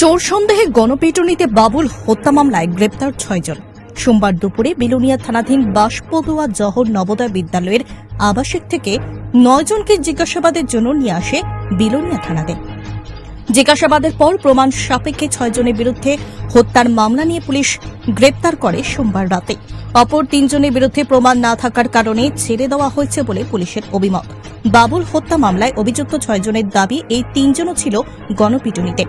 চোর সন্দেহে গণপিটুনিতে বাবুল হত্যা মামলায় গ্রেপ্তার ছয়জন। সোমবার দুপুরে বিলোনিয়া থানাধীন বাসপদুয়া জহর নবোদয় বিদ্যালয়ের আবাসিক থেকে নয়জনকে জিজ্ঞাসাবাদের জন্য নিয়ে আসে বিলোনিয়া থানাতে। জিজ্ঞাসাবাদের পর প্রমাণ সাপেক্ষে ছয়জনের বিরুদ্ধে হত্যার মামলা নিয়ে পুলিশ গ্রেপ্তার করে সোমবার রাতে। অপর তিনজনের বিরুদ্ধে প্রমাণ না থাকার কারণে ছেড়ে দেওয়া হয়েছে বলে পুলিশের অভিমত। বাবুল হত্যা মামলায় অভিযুক্ত ছয়জনের দাবি, এই তিনজনও ছিল গণপিটুনিতে।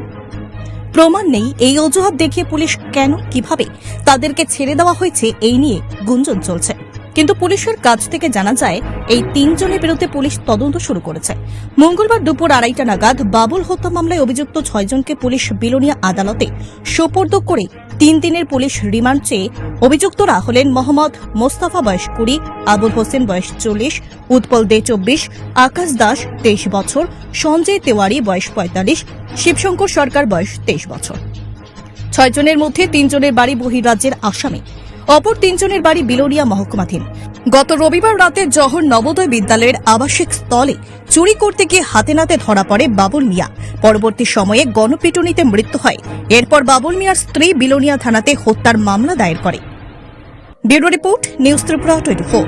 প্রমাণ নেই, এই অজুহাত দেখিয়ে পুলিশ কেন, কীভাবে? তাদেরকে ছেড়ে দেওয়া হয়েছে, এই নিয়ে গুঞ্জন চলছে। কিন্তু পুলিশের কাছ থেকে জানা যায়, এই তিনজনের বিরুদ্ধে পুলিশ তদন্ত শুরু করেছে। মঙ্গলবার দুপুর আড়াইটা নাগাদ বাবুল হত্যা মামলায় অভিযুক্ত ছয়জনকে পুলিশ বিলোনিয়া আদালতে সোপর্দ করে তিন দিনের পুলিশ রিমান্ড চেয়ে অভিযুক্তরা হলেন মোহাম্মদ মোস্তাফা বয়স কুড়ি, আবুল হোসেন বয়স চল্লিশ, উৎপল দে চব্বিশ, আকাশ দাস তেইশ বছর, সঞ্জয় তেওয়ারি বয়স পঁয়তাল্লিশ, শিবশঙ্কর সরকার বয়স তেইশ বছর। ছয়জনের মধ্যে তিনজনের বাড়ি বহিরাজ্যের আসামে। অপর তিনজনের বাড়ি বিলোনিয়া মহকুমাধীন। গত রবিবার রাতে জহর নবোদয় বিদ্যালয়ের আবাসিক স্থলে চুরি করতে গিয়ে হাতে নাতে ধরা পড়ে বাবুল মিয়া। পরবর্তী সময়ে গণপিটুনিতে মৃত্যু হয়। এরপর বাবুল মিয়ার স্ত্রী বিলোনিয়া থানাতে হত্যার মামলা দায়ের করে। Bureau report, news Tripura twenty four.